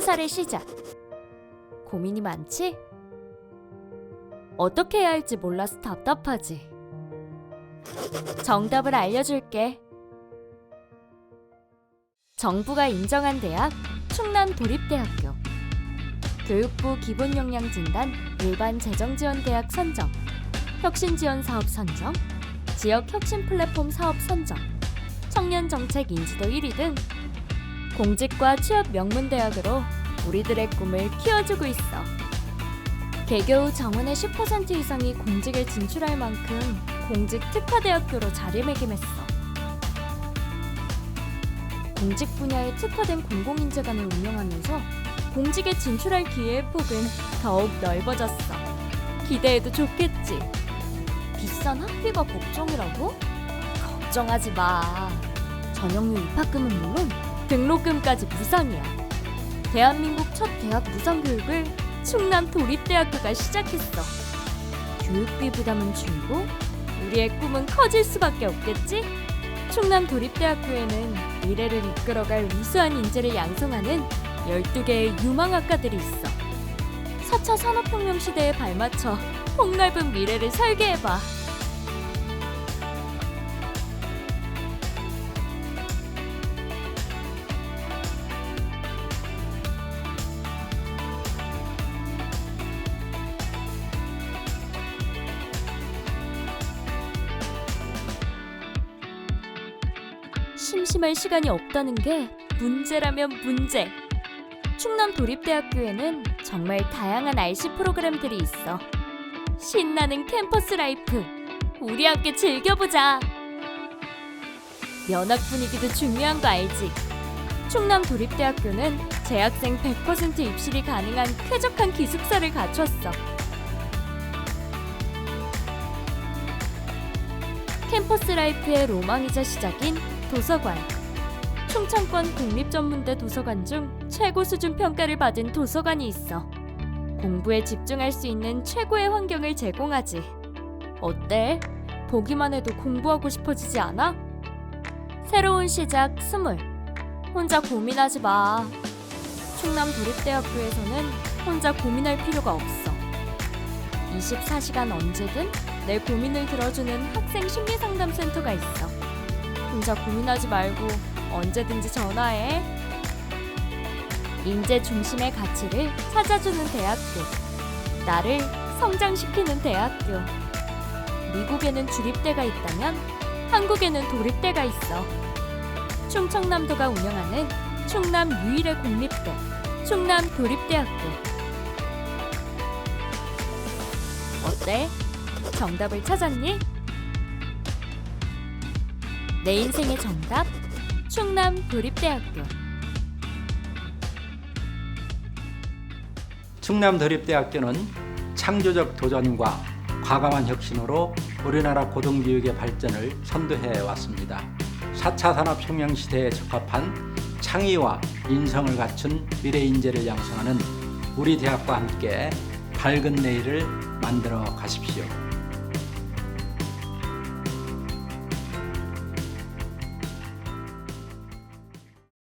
살의 시작. 고민이 많지? 어떻게 해야 할지 몰라서 답답하지. 정답을 알려줄게. 정부가 인정한 대학 충남 도립대학교. 교육부 기본역량진단 일반 재정지원대학 선정. 혁신지원 사업 선정. 지역 혁신 플랫폼 사업 선정. 청년 정책 인지도 1위 등 공직과 취업 명문 대학으로 우리들의 꿈을 키워주고 있어. 개교 후 정원의 10% 이상이 공직에 진출할 만큼 공직 특화대학교로 자리매김했어. 공직 분야에 특화된 공공인재관을 운영하면서 공직에 진출할 기회의 폭은 더욱 넓어졌어. 기대해도 좋겠지. 비싼 학비가 걱정이라고? 걱정하지 마. 전형료 입학금은 물론 등록금까지 무상이야. 대한민국 첫 대학 무상 교육을 충남 도립대학교가 시작했어. 교육비 부담은 줄고 우리의 꿈은 커질 수밖에 없겠지? 충남 도립대학교에는 미래를 이끌어갈 우수한 인재를 양성하는 12개의 유망학과들이 있어. 4차 산업혁명 시대에 발맞춰 폭넓은 미래를 설계해봐. 심심할 시간이 없다는 게 문제라면 문제. 충남 도립대학교에는 정말 다양한 RC 프로그램들이 있어. 신나는 캠퍼스 라이프. 우리 함께 즐겨보자. 면학 분위기도 중요한 거 알지? 충남 도립대학교는 재학생 100% 입실이 가능한 쾌적한 기숙사를 갖췄어. 캠퍼스 라이프의 로망이자 시작인 도서관. 충청권 국립전문대 도서관 중 최고 수준 평가를 받은 도서관이 있어. 공부에 집중할 수 있는 최고의 환경을 제공하지. 어때? 보기만 해도 공부하고 싶어지지 않아? 새로운 시작 스물. 혼자 고민하지 마. 충남 도립대학교에서는 혼자 고민할 필요가 없어. 24시간 언제든 내 고민을 들어주는 학생 심리 상담 센터가 있어. 혼자 고민하지 말고 언제든지 전화해. 인재 중심의 가치를 찾아주는 대학교. 나를 성장시키는 대학교. 미국에는 주립대가 있다면 한국에는 도립대가 있어. 충청남도가 운영하는 충남 유일의 공립대, 충남 도립대학교. 어때? 정답을 찾았니? 내 인생의 정답 충남 도립대학교 충남 도립대학교는 창조적 도전과 과감한 혁신으로 우리나라 고등교육의 발전을 선도해 왔습니다. 4차 산업 혁명 시대에 적합한 창의와 인성을 갖춘 미래 인재를 양성하는 우리 대학과 함께 밝은 내일을 만들어 가십시오.